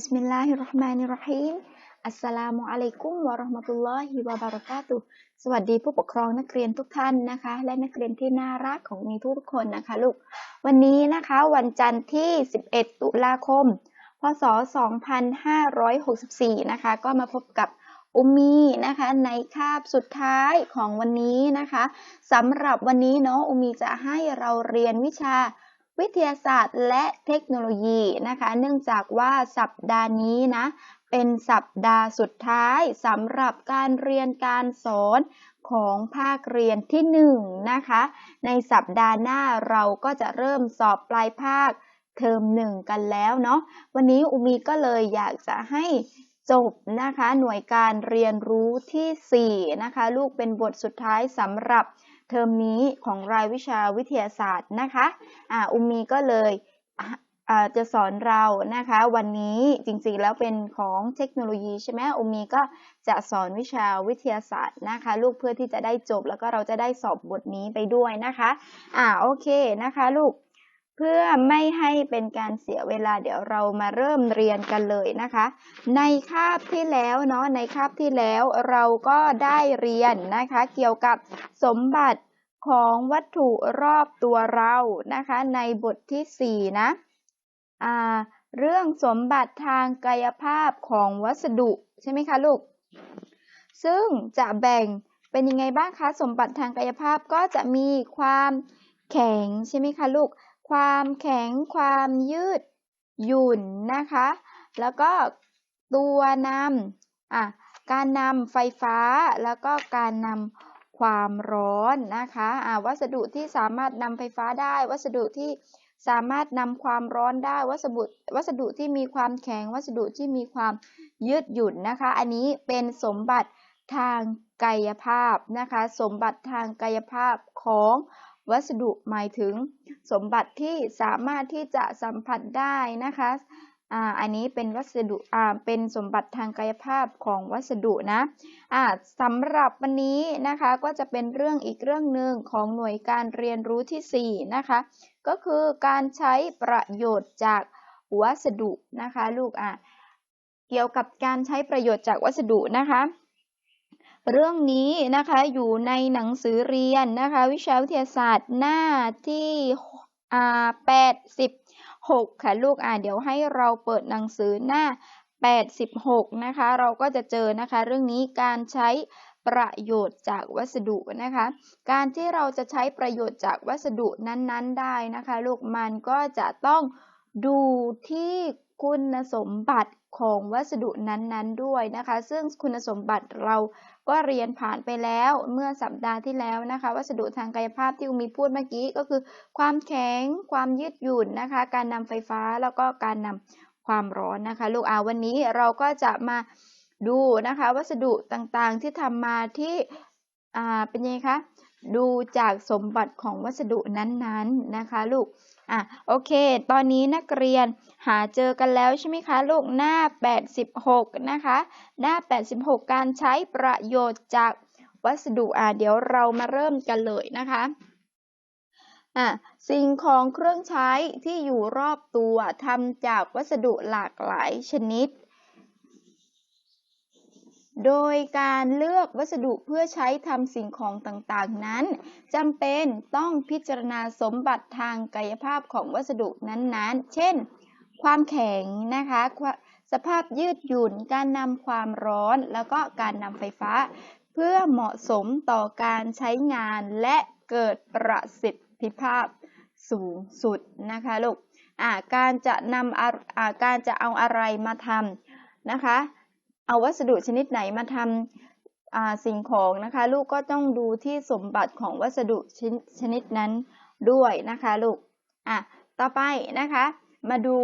บิสมิลลาฮิรเราะห์มานิรเราะฮีมอัสสลามุอะลัยกุมวะราะห์มะตุลลอฮิวะบะเราะกาตุสวัสดีผู้ปกครองนักเรียนทุกท่านนะคะ และนักเรียนที่น่ารักของมีทุกคนนะคะลูก วันนี้นะคะวันจันทร์ที่ 11 ตุลาคม พศ 2564 นะคะ ก็มาพบกับอุมีนะคะในคาบสุดท้ายของวันนี้นะคะสำหรับวันนี้เนาะอุมีจะให้เราเรียนวิชา วิทยาศาสตร์และเทคโนโลยีนะคะ เนื่องจากว่าสัปดาห์นี้นะ เป็นสัปดาห์สุดท้ายสำหรับการเรียนการสอนของภาคเรียนที่1นนะคะ ในสัปดาห์หน้าเราก็จะเริ่มสอบปลายภาคเทอมหนึ่งกันแล้วเนาะ วันนี้อุมีก็เลยอยากจะให้จบนะคะ หน่วยการเรียนรู้ที่ 4 นะคะ ลูกเป็นบทสุดท้ายสำหรับ เทอมนี้ของรายวิชาวิทยาศาสตร์นะคะอ่าอุมมีก็เลยจะสอนเรานะคะ วันนี้จริงๆแล้วเป็นของเทคโนโลยีใช่ไหมอุมมีก็จะสอนวิชาวิทยาศาสตร์นะคะ ลูกเพื่อที่จะได้จบแล้วก็เราจะได้สอบบทนี้ไปด้วยนะคะอ่าโอเคนะคะลูกเพื่อไม่ให้เป็นการเสียเวลาเดี๋ยวเรามาเริ่มเรียนกันเลยนะคะ ในคาบที่แล้วเนาะในคาบที่แล้วเราก็ได้เรียนนะคะ เกี่ยวกับสมบัติ ของวัตถุรอบตัวเรานะคะ ในบทที่ 4 นะอ่าเรื่องสมบัติทางกายภาพของวัสดุใช่ไหมคะลูก ซึ่งจะแบ่งเป็นยังไงบ้างคะ สมบัติทางกายภาพก็จะมีความแข็งใช่ไหมคะลูก ความแข็งความยืดหยุ่นนะคะ แล้วก็ตัวนำอะการนำไฟฟ้าแล้วก็การนำ ความร้อนนะคะอะวัสดุที่สามารถนำไฟฟ้าได้ วัสดุที่สามารถนำความร้อนได้ วัสดุวัสดุที่มีความแข็ง วัสดุที่มีความยืดหยุ่นนะคะ อันนี้เป็นสมบัติทางกายภาพนะคะ สมบัติทางกายภาพของวัสดุหมายถึง สมบัติที่สามารถที่จะสัมผัสได้นะคะ อ่าอันนี้เป็นวัสดุอ่าเป็นสมบัติทางกายภาพของวัสดุนะอ่าสำหรับวันนี้นะคะก็จะเป็นเรื่องอีกเรื่องหนึ่งของหน่วยการเรียนรู้ที่4นะคะก็คือการใช้ประโยชน์จากวัสดุนะคะลูกอะเกี่ยวกับการใช้ประโยชน์จากวัสดุนะคะเรื่องนี้นะคะอยู่ในหนังสือเรียนนะคะวิชาวิทยาศาสตร์หน้าที่อ่าแปดสิบ หกค่ะลูกอ่าเดี๋ยวให้เราเปิดหนังสือหน้าแปดสิบหกนะคะ เราก็จะเจอนะคะ เรื่องนี้การใช้ประโยชน์จากวัสดุนะคะ การที่เราจะใช้ประโยชน์จากวัสดุนั้นๆ ได้นะคะ ลูกมันก็จะต้องดูที่คุณสมบัติของวัสดุนั้นๆ ด้วยนะคะ ซึ่งคุณสมบัติเรา ก็เรียนผ่านไปแล้วเมื่อสัปดาห์ที่แล้วนะคะ วัสดุทางกายภาพที่อุมีพูดเมื่อกี้ก็คือ ความแข็ง ความยืดหยุ่นนะคะ การนำไฟฟ้าแล้วก็การนำความร้อนนะคะ ลูกอาวันนี้เราก็จะมาดูนะคะ วัสดุต่างๆที่ทำมาที่อ่าเป็นยังไงคะ ดูจากสมบัติของวัสดุนั้นๆนะคะลูก อะโอเค ตอนนี้นักเรียนหาเจอกันแล้วใช่ไหมคะลูกหน้า 86 นะคะ หน้า 86 การใช้ประโยชน์จากวัสดุอะเดี๋ยวเรามาเริ่มกันเลยนะคะอะสิ่งของเครื่องใช้ที่อยู่รอบตัวทำจากวัสดุหลากหลายชนิด โดยการเลือกวัสดุเพื่อใช้ทำสิ่งของต่างๆนั้นจำเป็นต้องพิจารณาสมบัติทางกายภาพของวัสดุนั้นๆ เช่น ความแข็งนะคะ สภาพยืดหยุ่น การนำความร้อน แล้วก็การนำไฟฟ้า เพื่อเหมาะสมต่อการใช้งานและเกิดประสิทธิภาพสูงสุดนะคะลูกการจะนำการจะเอาอะไรมาทำนะคะ เอาวัสดุชนิดไหนมาทำสิ่งของนะคะ ลูกก็ต้องดูที่สมบัติของวัสดุชชนิดนั้นด้วยนะคะลูกอะต่อไปนะคะ มาดู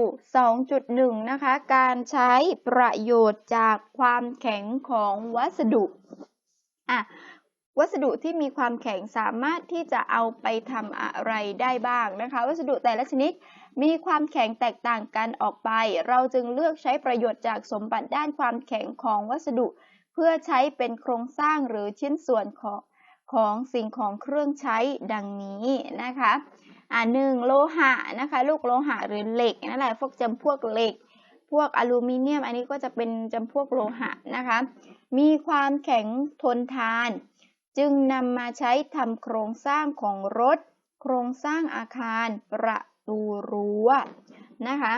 2.1 นะคะ การใช้ประโยชน์จากความแข็งของวัสดุอะวัสดุที่มีความแข็งสามารถที่จะเอาไปทำอะไรได้บ้างนะคะ วัสดุแต่ละชนิด มีความแข็งแตกต่างกันออกไป เราจึงเลือกใช้ประโยชน์จากสมบัติด้านความแข็งของวัสดุ เพื่อใช้เป็นโครงสร้างหรือชิ้นส่วนของของสิ่งของเครื่องใช้ดังนี้นะคะอ่าหนึ่งโลหะนะคะ ลูกโลหะหรือเหล็กนั่นแหละพวกจำพวกเหล็ก พวกอลูมิเนียม อันนี้ก็จะเป็นจำพวกโลหะนะคะ มีความแข็งทนทาน จึงนำมาใช้ทำโครงสร้างของรถ โครงสร้างอาคารประ ตูรั้วนะคะ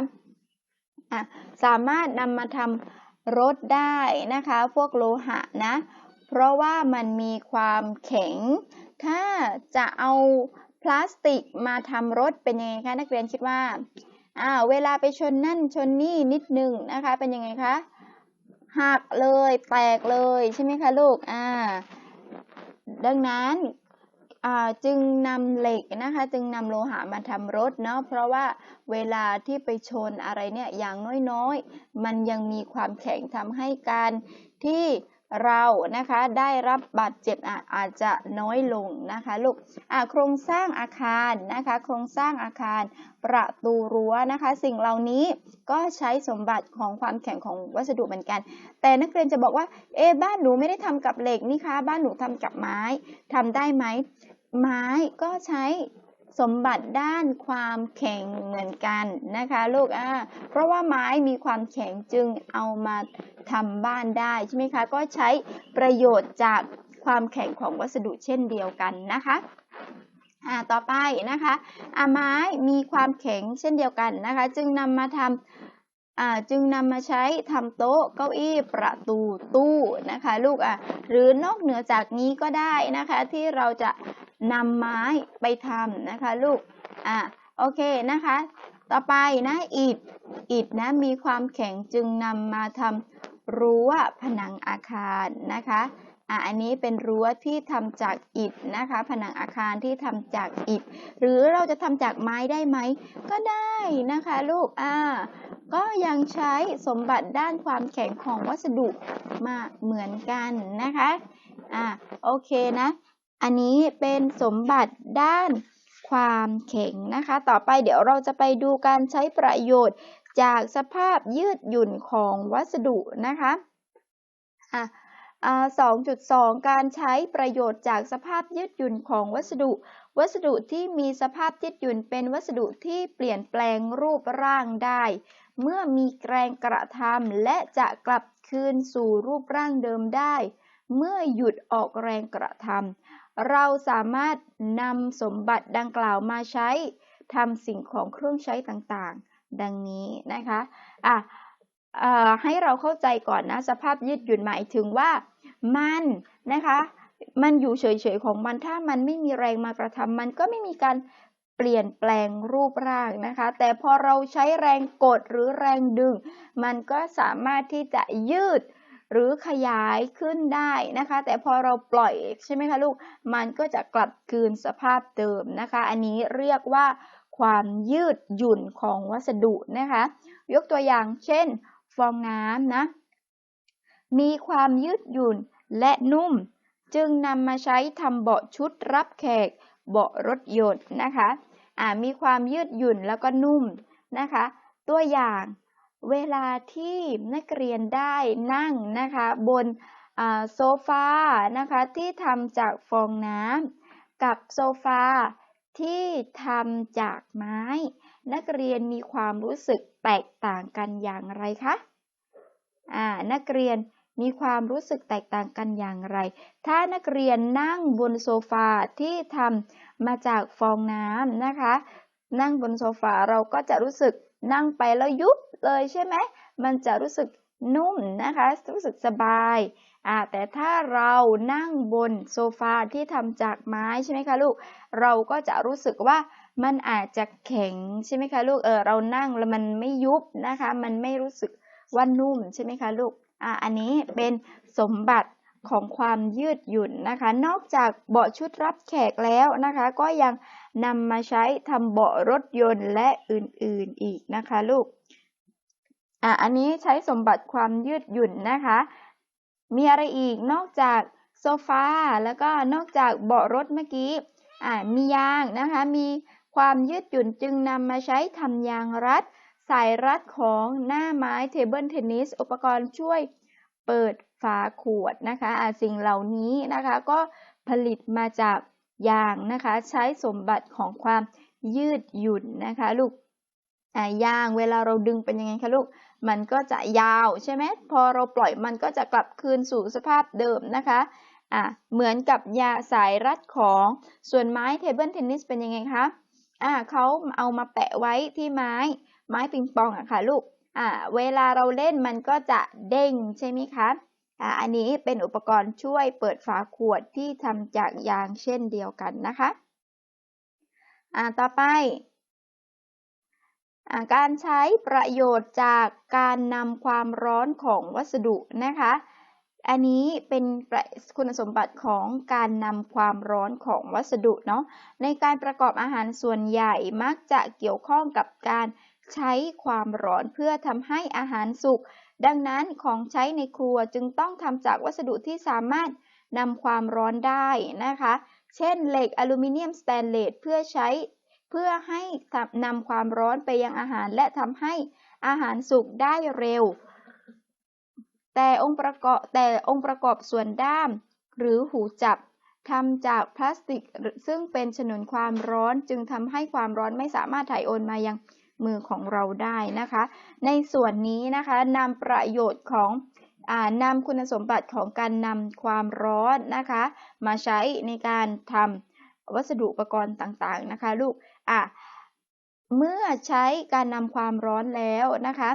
ะสามารถนำมาทำรถได้นะคะ พวกโลหะนะ เพราะว่ามันมีความแข็ง ถ้าจะเอาพลาสติกมาทำรถเป็นยังไงคะนักเรียนคิดว่าอ่าเวลาไปชนนั่นชนนี่นิดนึงนะคะ เป็นยังไงคะหักเลยแตกเลยใช่ไหมคะลูกอ่าดังนั้น จึงนำเหล็กนะคะจึงนำโลหะมาทำรถเนาะเพราะว่าเวลาที่ไปชนอะไรเนี่ยอย่างน้อยๆ มันยังมีความแข็งทำให้การที่ เรานะคะได้รับบาดเจ็บอาจจะน้อยลงนะคะลูกโครงสร้างอาคารนะคะ โครงสร้างอาคารประตูรั้วนะคะ สิ่งเหล่านี้ก็ใช้สมบัติของความแข็งของวัสดุเหมือนกัน แต่นักเรียนจะบอกว่าเอ๊บ้านหนูไม่ได้ทำกับเหล็กนี่คะบ้านหนูทำกับไม้ทำได้ไหมไม้ก็ใช้ สมบัติด้านความแข็งเหมือนกันนะคะลูกอ่าเพราะว่าไม้มีความแข็งจึงเอามาทำบ้านได้ใช่ไหมคะก็ใช้ประโยชน์จากความแข็งของวัสดุเช่นเดียวกันนะคะอ่าต่อไปนะคะอ่าไม้มีความแข็งเช่นเดียวกันนะคะ จึงนำมาทำอ่า จึงนำมาใช้ทำโต๊ะเก้าอี้ประตูตู้นะคะลูกอะหรือนอกเหนือจากนี้ก็ได้นะคะที่เราจะนำไม้ไปทำนะคะลูกอะโอเคนะคะ ต่อไปนะอิฐอิฐนะมีความแข็งจึงนำมาทำรั้วผนังอาคารนะคะ อะอันนี้เป็นรั้วที่ทำจากอิฐนะคะ ผนังอาคารที่ทำจากอิฐ หรือเราจะทำจากไม้ได้ไหม ก็ได้นะคะ ลูกอ่าก็ยังใช้สมบัติด้านความแข็งของวัสดุมาเหมือนกันนะคะอ่าโอเคนะ อันนี้เป็นสมบัติด้านความแข็งนะคะ ต่อไปเดี๋ยวเราจะไปดูการใช้ประโยชน์จากสภาพยืดหยุ่นของวัสดุนะคะอะ 2.2 การใช้ประโยชน์จากสภาพยืดหยุ่นของวัสดุ วัสดุที่มีสภาพยืดหยุ่นเป็นวัสดุที่เปลี่ยนแปลงรูปร่างได้ เมื่อมีแรงกระทำและจะกลับคืนสู่รูปร่างเดิมได้ เมื่อหยุดออกแรงกระทำเราสามารถนำสมบัติดังกล่าวมาใช้ทำสิ่งของเครื่องใช้ต่างๆ ดังนี้นะคะอะ ให้เราเข้าใจก่อนนะ สภาพยืดหยุ่นหมายถึงว่ามันนะคะ มันอยู่เฉยๆของมันถ้ามันไม่มีแรงมากระทำมันก็ไม่มีการเปลี่ยนแปลงรูปร่างนะคะ แต่พอเราใช้แรงกดหรือแรงดึง มันก็สามารถที่จะยืดหรือขยายขึ้นได้นะคะ แต่พอเราปล่อยใช่ไหมคะลูก มันก็จะกลับคืนสภาพเดิมนะคะ อันนี้เรียกว่าความยืดหยุ่นของวัสดุนะคะ ยกตัวอย่างเช่น ฟองน้ำนะ มีความยืดหยุ่นและนุ่ม จึงนำมาใช้ทำเบาะชุดรับแขก เบาะรถยนต์นะคะอ่ามีความยืดหยุ่นแล้วก็นุ่มนะคะ ตัวอย่างเวลาที่นักเรียนได้นั่งนะคะ บนโซฟานะคะที่ทำจากฟองน้ำกับโซฟาที่ทำจากไม้ นักเรียนมีความรู้สึกแตกต่างกันอย่างไรคะอ่านักเรียนมีความรู้สึกแตกต่างกันอย่างไร ถ้านักเรียนนั่งบนโซฟาที่ทำมาจากฟองน้ำนะคะ นั่งบนโซฟาเราก็จะรู้สึกนั่งไปแล้วยุบเลยใช่ไหม มันจะรู้สึกนุ่มนะคะ รู้สึกสบายอ่าแต่ถ้าเรานั่งบนโซฟาที่ทำจากไม้ใช่ไหมคะลูก เราก็จะรู้สึกว่า มันอาจจะแข็งใช่ไหมคะลูกเออเรานั่งแล้วมันไม่ยุบนะคะ มันไม่รู้สึกว่านุ่มใช่ไหมคะลูกอ่าอันนี้เป็นสมบัติของความยืดหยุ่นนะคะ นอกจากเบาะชุดรับแขกแล้วนะคะ ก็ยังนำมาใช้ทำเบาะรถยนต์และอื่นๆอีกนะคะลูกอะอันนี้ใช้สมบัติความยืดหยุ่นนะคะ มีอะไรอีกนอกจากโซฟาแล้วก็นอกจากเบาะรถเมื่อกี้อ่ามียางนะคะมี ความยืดหยุ่นจึงนำมาใช้ทำยางรัด สายรัดของหน้าไม้เทเบิลเทนนิส อุปกรณ์ช่วยเปิดฝาขวดนะคะะสิ่งเหล่านี้นะคะก็ผลิตมาจากยางนะคะ ใช้สมบัติของความยืดหยุ่นนะคะลูกยางเวลาเราดึงเป็นยังไงคะลูก มันก็จะยาวใช่ไหมพอเราปล่อยมันก็จะกลับคืนสู่สภาพเดิมนะคะอะเหมือนกับยาสายรัดของส่วนไม้เทเบิลเทนนิสเป็นยังไงคะ อ่าเขาเอามาแปะไว้ที่ไม้ ไม้ปิงปองอะค่ะลูกอ่าเวลาเราเล่นมันก็จะเด้งใช่ไหมคะอ่าอันนี้เป็นอุปกรณ์ช่วยเปิดฝาขวดที่ทำจากยางเช่นเดียวกันนะคะอ่าต่อไปการใช้ประโยชน์จากการนำความร้อนของวัสดุนะคะ อันนี้เป็นคุณสมบัติของการนำความร้อนของวัสดุเนาะในการประกอบอาหารส่วนใหญ่มักจะเกี่ยวข้องกับการใช้ความร้อนเพื่อทำให้อาหารสุก ดังนั้นของใช้ในครัวจึงต้องทำจากวัสดุที่สามารถนำความร้อนได้นะคะ เช่นเหล็กอลูมิเนียมสแตนเลสเพื่อใช้เพื่อให้นำความร้อนไปยังอาหารและทำให้อาหารสุกได้เร็ว แต่องค์ประกอบแต่องค์ประกอบส่วนด้าม หรือหูจับทำจากพลาสติกซึ่งเป็นฉนวนความร้อนจึงทำให้ความร้อนไม่สามารถถ่ายโอนมายังมือของเราได้นะคะ ในส่วนนี้นะคะนำประโยชน์ของนำคุณสมบัติของการนำความร้อนนะคะ มาใช้ในการทำวัสดุอุปกรณ์ต่างๆนะคะ ลูกอะเมื่อใช้การนำความร้อนแล้วนะคะ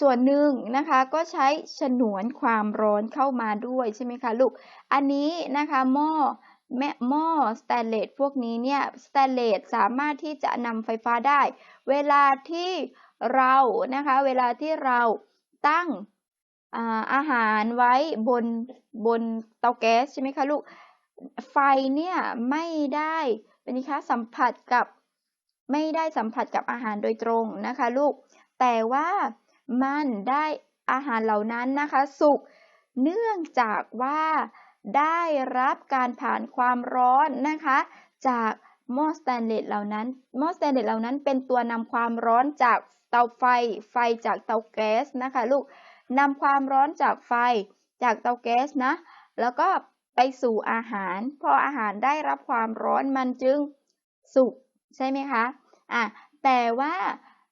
ส่วนหนึ่งนะคะก็ใช้ฉนวนความร้อนเข้ามาด้วยใช่ไหมคะลูก อันนี้นะคะหม้อแม่หม้อสแตนเลสพวกนี้เนี่ยสแตนเลสสามารถที่จะนำไฟฟ้าได้ เวลาที่เรานะคะ เวลาที่เราตั้งอาอาหารไว้บนบนเตาแก๊สใช่ไหมคะลูก ไฟเนี่ยไม่ได้เป็นคะสัมผัสกับไม่ได้สัมผัสกับอาหารโดยตรงนะคะลูก แต่ว่า มันได้อาหารเหล่านั้นนะคะสุกเนื่องจากว่าได้รับการผ่านความร้อนนะคะ จากหม้อสแตนเลสเหล่านั้นหม้อสแตนเลสเหล่านั้นเป็นตัวนำความร้อนจากเตาไฟ ไฟจากเตาแก๊สนะคะลูกนำความร้อนจากไฟจากเตาแก๊สนะ แล้วก็ไปสู่อาหาร พออาหารได้รับความร้อนมันจึงสุกใช่ไหมคะอะแต่ว่า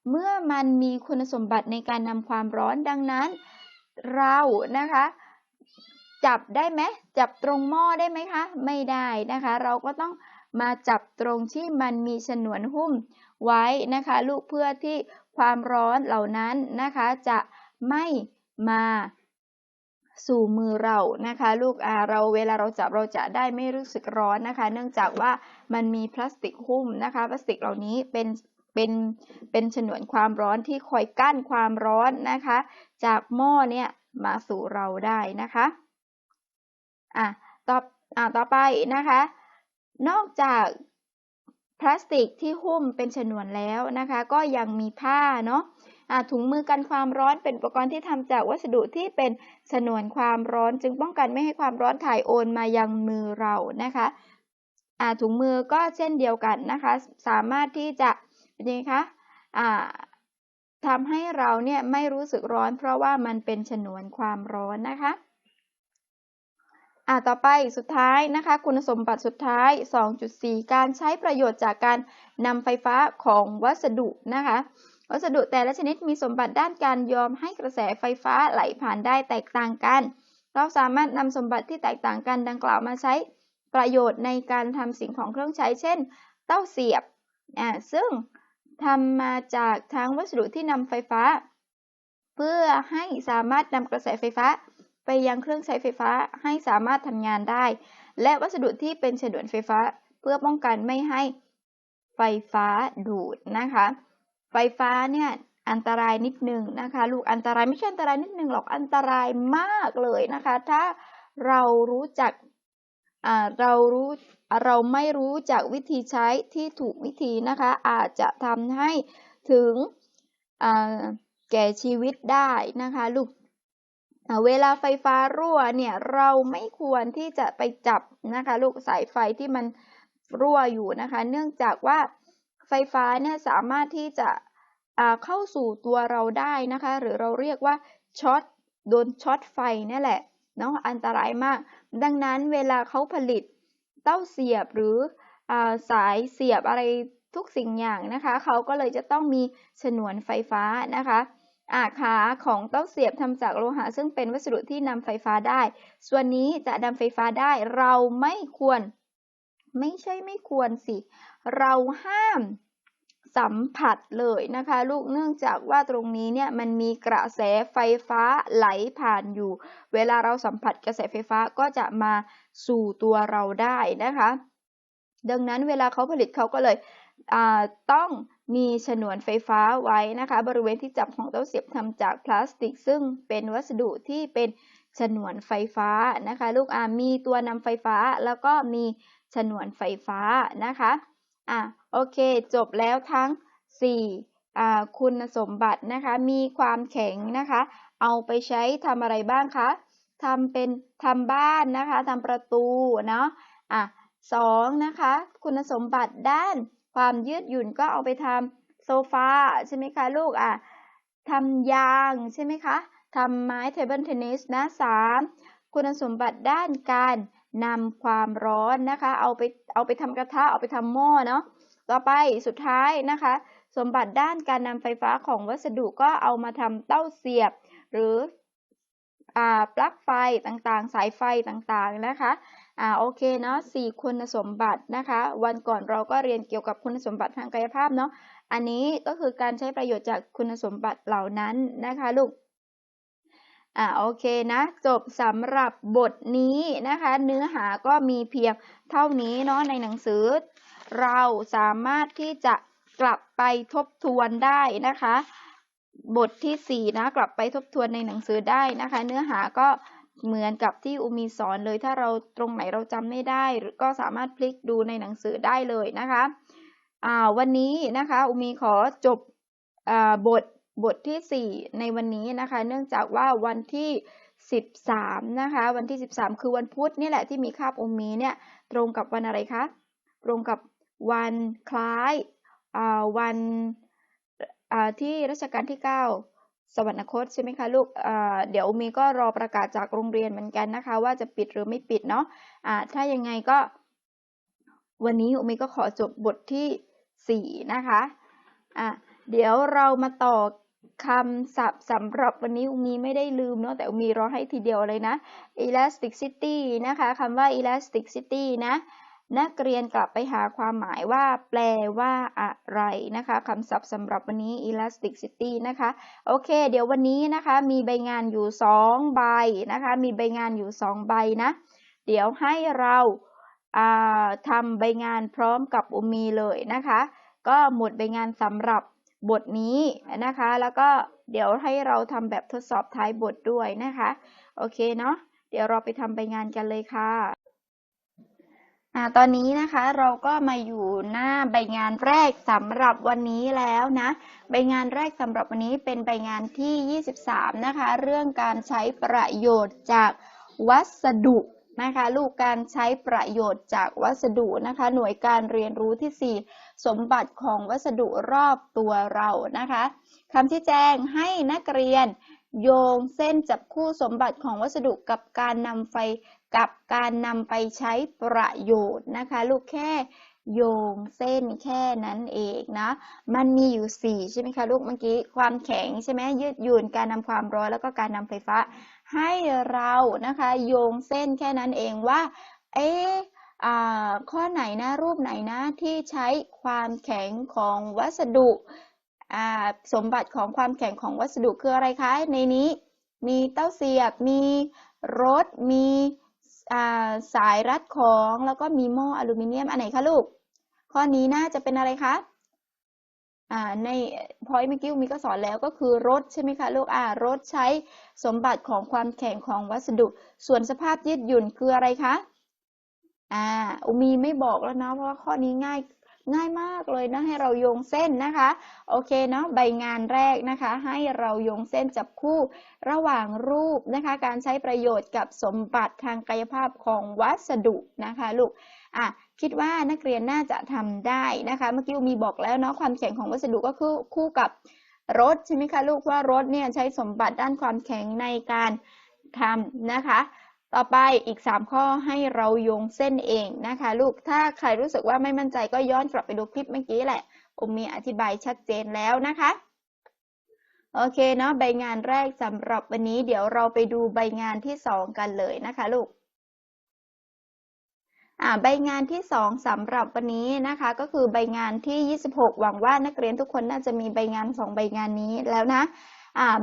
เมื่อมันมีคุณสมบัติในการนำความร้อนดังนั้น เรานะคะ จับได้ไหมจับตรงหม้อได้ไหมคะ ไม่ได้นะคะ เราก็ต้องมาจับตรงที่มันมีฉนวนหุ้มไว้นะคะ ลูกเพื่อที่ความร้อนเหล่านั้นนะคะ จะไม่มาสู่มือเรานะคะ ลูกอาเราเวลาเราจับเราจะได้ไม่รู้สึกร้อนนะคะ เนื่องจากว่ามันมีพลาสติกหุ้มนะคะ พลาสติกเหล่านี้เป็น เป็นเป็นฉนวนความร้อนที่คอยกั้นความร้อนนะคะ จากหม้อเนี่ยมาสู่เราได้นะคะอะต่ออะต่อไปนะคะ นอกจากพลาสติกที่หุ้มเป็นฉนวนแล้วนะคะ ก็ยังมีผ้าเนาะถุงมือกันความร้อนเป็นอุปกรณ์ที่ทำจากวัสดุที่เป็นฉนวนความร้อน จึงป้องกันไม่ให้ความร้อนถ่ายโอนมายังมือเรานะคะถุงมือก็เช่นเดียวกันนะคะ สามารถที่จะ เป็นยังไงคะทำให้เราเนี่ยไม่รู้สึกร้อน เพราะว่ามันเป็นฉนวนความร้อนนะคะอ่าต่อไปสุดท้ายนะคะ คุณสมบัติสุดท้าย 2.4 การใช้ประโยชน์จากการนำไฟฟ้าของวัสดุนะคะ วัสดุแต่ละชนิดมีสมบัติด้านการยอมให้กระแสไฟฟ้าไหลผ่านได้แตกต่างกัน เราสามารถนำสมบัติที่แตกต่างกันดังกล่าวมาใช้ประโยชน์ในการทำสิ่งของเครื่องใช้ เช่น เต้าเสียบอ่าซึ่ง ทำมาจากทั้งวัสดุที่นำไฟฟ้า เพื่อให้สามารถนำกระแสไฟฟ้า ไปยังเครื่องใช้ไฟฟ้าให้สามารถทำงานได้ และวัสดุที่เป็นฉนวนไฟฟ้า เพื่อป้องกันไม่ให้ไฟฟ้าดูดนะคะ ไฟฟ้าเนี่ยอันตรายนิดนึงนะคะ ลูกอันตรายไม่ใช่อันตรายนิดนึงหรอกอันตรายมากเลยนะคะ ถ้าเรารู้จัก เรารู้เราไม่รู้จักวิธีใช้ที่ถูกวิธีนะคะ อาจจะทำให้ถึงแก่ชีวิตได้นะคะลูกเวลาไฟฟ้ารั่วเนี่ยเราไม่ควรที่จะไปจับนะคะลูกสายไฟที่มันรั่วอยู่นะคะ เนื่องจากว่าไฟฟ้าเนี่ยสามารถที่จะเข้าสู่ตัวเราได้นะคะ หรือเราเรียกว่าช็อตโดนช็อตไฟนี่แหละ เนาะอันตรายมาก ดังนั้นเวลาเขาผลิตเต้าเสียบหรืออสายเสียบอะไรทุกสิ่งอย่างนะคะ เขาก็เลยจะต้องมีฉนวนไฟฟ้านะคะอาขาของเต้าเสียบทำจากโลหะซึ่งเป็นวัสดุที่นำไฟฟ้าได้ ส่วนนี้จะนำไฟฟ้าได้เราไม่ควร ไม่ใช่ไม่ควรสิ เราห้าม สัมผัสเลยนะคะ ลูกเนื่องจากว่าตรงนี้เนี่ยมันมีกระแสไฟฟ้าไหลผ่านอยู่ เวลาเราสัมผัสกระแสไฟฟ้าก็จะมาสู่ตัวเราได้นะคะ ดังนั้นเวลาเขาผลิตเขาก็เลยต้องมีฉนวนไฟฟ้าไว้นะคะ บริเวณที่จับของเต้าเสียบทำจากพลาสติก ซึ่งเป็นวัสดุที่เป็นฉนวนไฟฟ้านะคะ ลูกอามีตัวนำไฟฟ้าแล้วก็มีฉนวนไฟฟ้านะคะ อะโอเค จบแล้วทั้ง4อ่าคุณสมบัตินะคะ มีความแข็งนะคะ เอาไปใช้ทำอะไรบ้างคะทำเป็นทำบ้านนะคะทำประตูเนาะอะสองนะคะ คุณสมบัติด้านความยืดหยุ่นก็เอาไปทำโซฟาใช่ไหมคะลูกอะทำยางใช่ไหมคะทำไม้เทเบิลเทนนิสนะสามคุณสมบัติด้านการ นำความร้อนนะคะ เอาไปเอาไปทำกระทะเอาไปทำหม้อเนาะต่อไปสุดท้ายนะคะ สมบัติด้านการนำไฟฟ้าของวัสดุก็เอามาทำเต้าเสียบ หรืออ่าปลั๊กไฟต่างๆ สายไฟต่างๆนะคะอ่าโอเคเนาะสี่คุณสมบัตินะคะ วันก่อนเราก็เรียนเกี่ยวกับคุณสมบัติทางกายภาพเนาะอันนี้ก็คือการใช้ประโยชน์จากคุณสมบัติเหล่านั้นนะคะลูก อ่าโอเคนะ จบสำหรับบทนี้นะคะ เนื้อหาก็มีเพียงเท่านี้เนาะในหนังสือ เราสามารถที่จะกลับไปทบทวนได้นะคะ บทที่ 4 นะกลับไปทบทวนในหนังสือได้นะคะ เนื้อหาก็เหมือนกับที่อุมีสอนเลยถ้าเราตรงไหนเราจำไม่ได้ก็สามารถพลิกดูในหนังสือได้เลยนะคะอ่าวันนี้นะคะ อุมีขอจบอ่าบท บทที่ 4 ในวันนี้นะคะ เนื่องจากว่าวันที่ 13 นะคะ วันที่ 13 คือวันพุธนี่แหละที่มีคาบอมีเนี่ยตรงกับวันอะไรคะ ตรงกับวันคล้ายวันที่รัชกาลที่ 9 สวรรคตใช่ไหมคะลูกเดี๋ยวมีก็รอประกาศจากโรงเรียนเหมือนกันนะคะ ว่าจะปิดหรือไม่ปิดเนาะะถ้ายังไงก็ วันนี้อุมีก็ขอจบบทที่ 4 นะคะะเดี๋ยวเรามาต่อ คำศัพท์สำหรับวันนี้อุมีไม่ได้ลืมเนาะแต่อุมีรอให้ทีเดียวเลยนะ elasticity นะคะคำว่า elasticity นะนักเรียนกลับไปหาความหมายว่าแปลว่าอะไรนะคะคำศัพท์สำหรับวันนี้ elasticity นะคะ โอเค เดี๋ยววันนี้นะคะมีใบงานอยู่ 2 ใบนะคะ มีใบงานอยู่ 2 ใบนะ เดี๋ยวให้เราทำใบงานพร้อมกับอุมีเลยนะคะ ก็หมดใบงานสำหรับ บทนี้นะคะ แล้วก็เดี๋ยวให้เราทำแบบทดสอบท้ายบทด้วยนะคะ โอเคเนาะ เดี๋ยวเราไปทำใบงานกันเลยค่ะอ่าตอนนี้นะคะเราก็มาอยู่หน้าใบงานแรกสำหรับวันนี้แล้วนะ ใบงานแรกสำหรับวันนี้เป็นใบงานที่ 23 นะคะ เรื่องการใช้ประโยชน์จากวัสดุนะคะ ลูกการใช้ประโยชน์จากวัสดุนะคะ หน่วยการเรียนรู้ที่ 4 สมบัติของวัสดุรอบตัวเรานะคะคำที่แจ้งให้นักเรียนโยงเส้นจับคู่สมบัติของวัสดุกับการนำไฟกับการนำไปใช้ประโยชน์นะคะ ลูกแค่โยงเส้นแค่นั้นเองนะ มันมีอยู่ 4 ใช่ไหมคะลูกเมื่อกี้ความแข็งใช่ไหมยืดหยุ่นการนำความร้อนแล้วก็การนำไฟฟ้า ให้เรานะคะ โยงเส้นแค่นั้นเองว่า เอ๊ ข้อไหนนะรูปไหนนะที่ใช้ความแข็งของวัสดุสมบัติของความแข็งของวัสดุคืออะไรคะในนี้มีเต้าเสียบ มีรถ มีสายรัดของแล้วก็มีหม้ออลูมิเนียมอันไหนคะลูก ข้อนี้น่าจะเป็นอะไรคะในพอยเมื่อกี้มีก็สอนแล้วก็คือรถใช่ไหมคะลูกอ่ารถใช้สมบัติของความแข็งของวัสดุ ส่วนสภาพยืดหยุ่นคืออะไรคะ อ่าอุมีไม่บอกแล้วเนาะเพราะว่าข้อนี้ง่ายง่ายมากเลยนะให้เราโยงเส้นนะคะ โอเคเนาะใบงานแรกนะคะ ให้เราโยงเส้นจับคู่ระหว่างรูปนะคะ การใช้ประโยชน์กับสมบัติทางกายภาพของวัสดุนะคะลูกอะคิดว่านักเรียนน่าจะทำได้นะคะ เมื่อกี้มีบอกแล้วเนาะความแข็งของวัสดุก็คือคู่กับรถใช่ไหมคะลูกว่ารถเนี่ยใช้สมบัติด้านความแข็งในการทำนะคะ ต่อไปอีก 3 ข้อให้เราโยงเส้นเองนะคะ ลูก ถ้าใครรู้สึกว่าไม่มั่นใจก็ย้อนกลับไปดูคลิปเมื่อกี้แหละอมมีอธิบายชัดเจนแล้วนะคะ โอเคเนาะใบงานแรกสำหรับวันนี้ เดี๋ยวเราไปดูใบงานที่สองกันเลยนะคะลูกใบงานที่สองสำหรับวันนี้นะคะ ก็คือใบงานที่ 26 หวังว่านักเรียนทุกคนน่าจะมีใบงานสองใบงานนี้แล้วนะ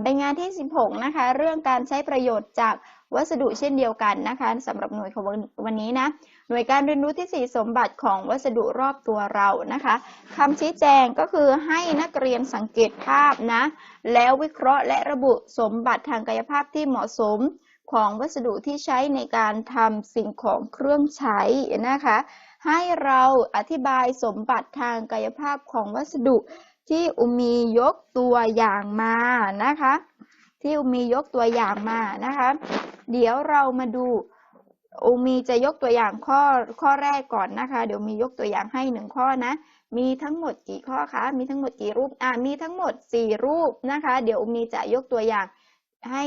ใบงานที่ 16 นะคะ เรื่องการใช้ประโยชน์จาก วัสดุเช่นเดียวกันนะคะสำหรับหน่วยของวันนนี้นะหน่วยการเรียนรู้ที่ 4 สมบัติของวัสดุรอบตัวเรานะคะคำชี้แจงก็คือให้นักเรียนสังเกตภาพนะ แล้ววิเคราะห์และระบุสมบัติทางกายภาพที่เหมาะสมของวัสดุที่ใช้ในการทำสิ่งของเครื่องใช้นะคะ ให้เราอธิบายสมบัติทางกายภาพของวัสดุที่อุมียกตัวอย่างมานะคะ ที่อุมียกตัวอย่างมานะคะ เดี๋ยวเรามาดูอุมีจะยกตัวอย่างข้อข้อแรกก่อนนะคะ เดี๋ยวมียกตัวอย่างให้หนึ่งข้อนะ มีทั้งหมดกี่ข้อคะ มีทั้งหมดกี่รูป อ่ามีทั้งหมดสี่รูปนะคะ เดี๋ยวอุมีจะยกตัวอย่างให้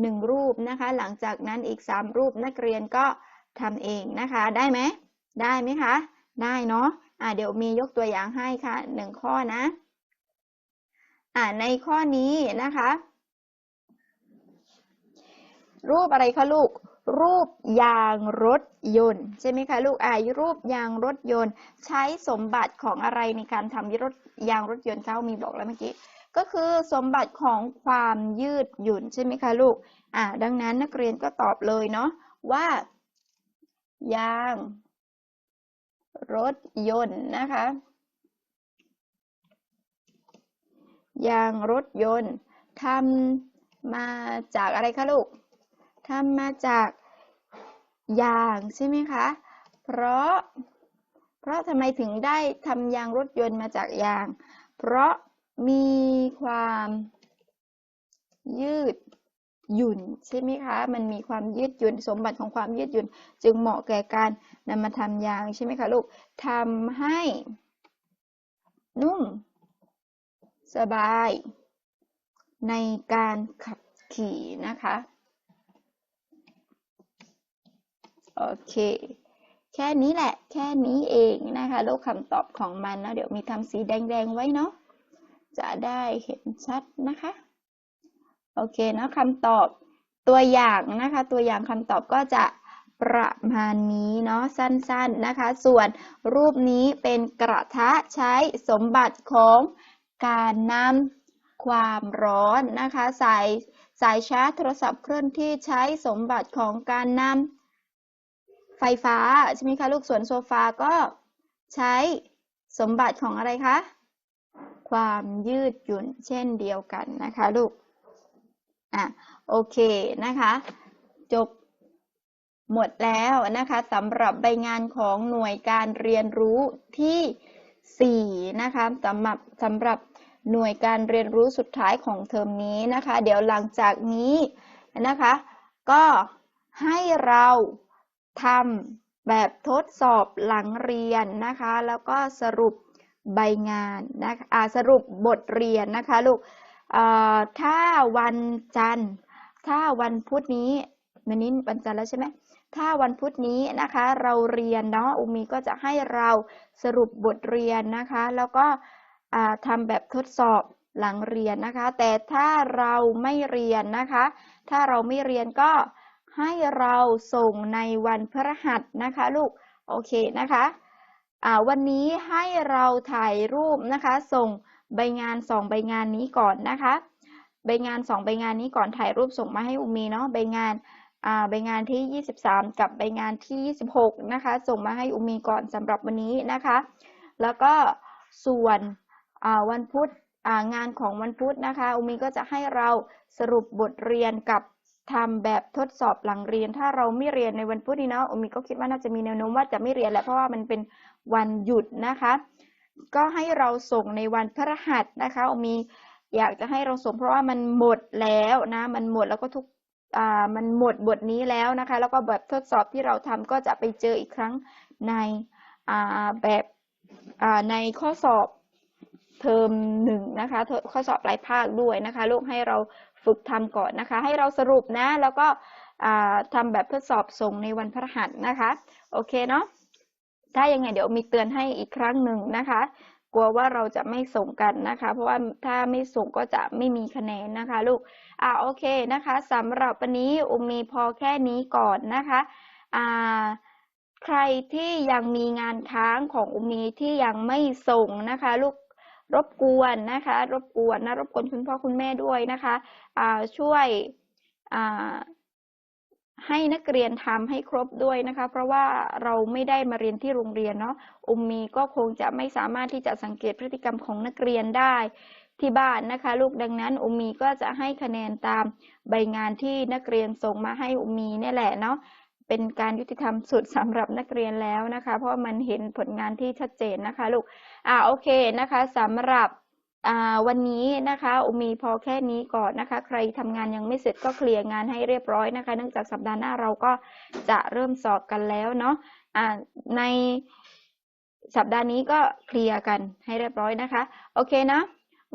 หนึ่งรูปนะคะ หลังจากนั้นอีกสามรูปนักเรียนก็ทำเองนะคะ ได้ไหม ได้ไหมคะ ได้เนาะ อ่าเดี๋ยวมียกตัวอย่างให้ค่ะหนึ่งข้อนะ อ่าในข้อนี้นะคะ รูปอะไรคะลูก รูปยางรถยนต์ใช่ไหมคะลูกอ่ารูปยางรถยนต์ ใช้สมบัติของอะไรในการทำรถยางรถยนต์เขามีบอกแล้วเมื่อกี้ก็คือสมบัติของความยืดหยุ่นใช่ไหมคะลูกอ่าดังนั้นนักเรียนก็ตอบเลยเนาะว่า ยาง รถยนต์นะคะ ยางรถยนต์ทำมาจากอะไรคะลูก ทำมาจากยางใช่ไหมคะ เพราะ เพราะทำไมถึงได้ทำยางรถยนต์มาจากยาง เพราะมีความยืดหยุ่นใช่ไหมคะ มันมีความยืดหยุ่นสมบัติของความยืดหยุ่น จึงเหมาะแก่การนำมาทำยางใช่ไหมคะลูกทำให้ นุ่ม สบาย ในการขับขี่นะคะ โอเค แค่นี้แหละ แค่นี้เองนะคะ ลูกคำตอบของมันนะเดี๋ยวมีทำสีแดงๆไว้เนาะ จะได้เห็นชัดนะคะ โอเคเนาะคำตอบตัวอย่างนะคะ ตัวอย่างคำตอบก็จะประมาณนี้เนาะสั้นๆนะคะ ส่วนรูปนี้เป็นกระทะใช้สมบัติของการนำความร้อนนะคะ สายสายชาร์จโทรศัพท์เคลื่อนที่ใช้สมบัติของการนำ ไฟฟ้าใช่ไหมคะลูกส่วนโซฟาก็ใช้สมบัติของอะไรคะ ความยืดหยุ่นเช่นเดียวกันนะคะลูก อะโอเคนะคะ จบหมดแล้วนะคะสำหรับใบงานของหน่วยการเรียนรู้ที่ 4 นะคะสำหรับสำหรับหน่วยการเรียนรู้สุดท้ายของเทอมนี้นะคะ เดี๋ยวหลังจากนี้นะคะ ก็ให้เรา ทำแบบทดสอบหลังเรียนนะคะ แล้วก็สรุปใบงานนะคะอ่าสรุปบทเรียนนะคะลูกถ้าวันจันทร์ ถ้าวันพุธนี้วันนี้วันจันทร์แล้วใช่ไหมถ้าวันพุธนี้นะคะเราเรียนเนาะอุมีก็จะให้เราสรุปบทเรียนนะคะ แล้วก็ทำแบบทดสอบหลังเรียนนะคะ แต่ถ้าเราไม่เรียนนะคะ ถ้าเราไม่เรียนก็ ให้เราส่งในวันพฤหัสนะคะลูก โอเคนะคะะวันนี้ให้เราถ่ายรูปนะคะ ส่งใบงานสองใบงานนี้ก่อนนะคะ ใบงานสองใบงานนี้ก่อนถ่ายรูปส่งมาให้อุมีเนาะ ใบงานใบงานที่ 23 กับใบงานที่ 26 นะคะ ส่งมาให้อุมีก่อนสำหรับวันนี้นะคะ แล้วก็ส่วนวันพุธงานของวันพุธนะคะ อุมีก็จะให้เราสรุปบทเรียนกับ ทำแบบทดสอบหลังเรียน ถ้าเราไม่เรียนในวันพุธนี้เนาะอมีก็คิดว่าน่าจะมีแนวโน้มว่าจะไม่เรียนแล้วเพราะว่ามันเป็นวันหยุดนะคะ ก็ให้เราส่งในวันพฤหัสนะคะอมีอยากจะให้เราส่งเพราะว่ามันหมดแล้วนะมันหมดแล้วก็ทุกอ่ามันหมดบทนี้แล้วนะคะ แล้วก็แบบทดสอบที่เราทำก็จะไปเจออีกครั้งในอ่าแบบอ่าในข้อสอบ เทอมหนึ่งนะคะข้อสอบปลายภาคด้วยนะคะลูกให้เราฝึกทำก่อนนะคะ ให้เราสรุปนะ แล้วก็ทำแบบทดสอบส่งในวันพฤหัสนะคะ โอเคเนาะถ้ายังไงเดี๋ยวมีเตือนให้อีกครั้งหนึ่งนะคะ กลัวว่าเราจะไม่ส่งกันนะคะ เพราะว่าถ้าไม่ส่งก็จะไม่มีคะแนนนะคะ ลูกอ่าโอเคนะคะสำหรับวันนี้อุมมีพอแค่นี้ก่อนนะคะอ่าใครที่ยังมีงานค้างของอุมมีที่ยังไม่ส่งนะคะ ลูก รบกวนนะคะ รบกวนนะรบกวนคุณพ่อคุณแม่ด้วยนะคะช่วยให้นักเรียนทำให้ครบด้วยนะคะ เพราะว่าเราไม่ได้มาเรียนที่โรงเรียนเนาะอุมมีก็คงจะไม่สามารถที่จะสังเกตพฤติกรรมของนักเรียนได้ที่บ้านนะคะ ลูกดังนั้นอุมมีก็จะให้คะแนนตามใบงานที่นักเรียนส่งมาให้อุมมีนี่แหละเนาะ เป็นการยุติธรรมสุดสำหรับนักเรียนแล้วนะคะ เพราะมันเห็นผลงานที่ชัดเจนนะคะลูกอ่าโอเคนะคะสำหรับอ่าวันนี้นะคะอุมีพอแค่นี้ก่อนนะคะ ใครทำงานยังไม่เสร็จก็เคลียร์งานให้เรียบร้อยนะคะ เนื่องจากสัปดาห์หน้าเราก็จะเริ่มสอบกันแล้วเนาะอ่าในสัปดาห์นี้ก็เคลียร์กันให้เรียบร้อยนะคะ โอเคนะ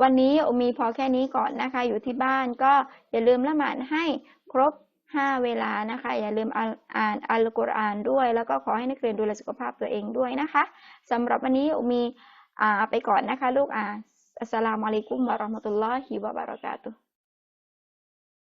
วันนี้อุมีพอแค่นี้ก่อนนะคะ อยู่ที่บ้านก็อย่าลืมละหมาดให้ครบ 5 เวลานะคะ อย่าลืมอ่านอัลกุรอานด้วย แล้วก็ขอให้นักเรียนดูแลสุขภาพตัวเองด้วยนะคะสำหรับวันนี้มีอ่าไปก่อนนะคะ ลูกอ่าอัสสลามุอะลัยกุมวะเราะห์มะตุลลอฮิวะบะเราะกาตุฮ์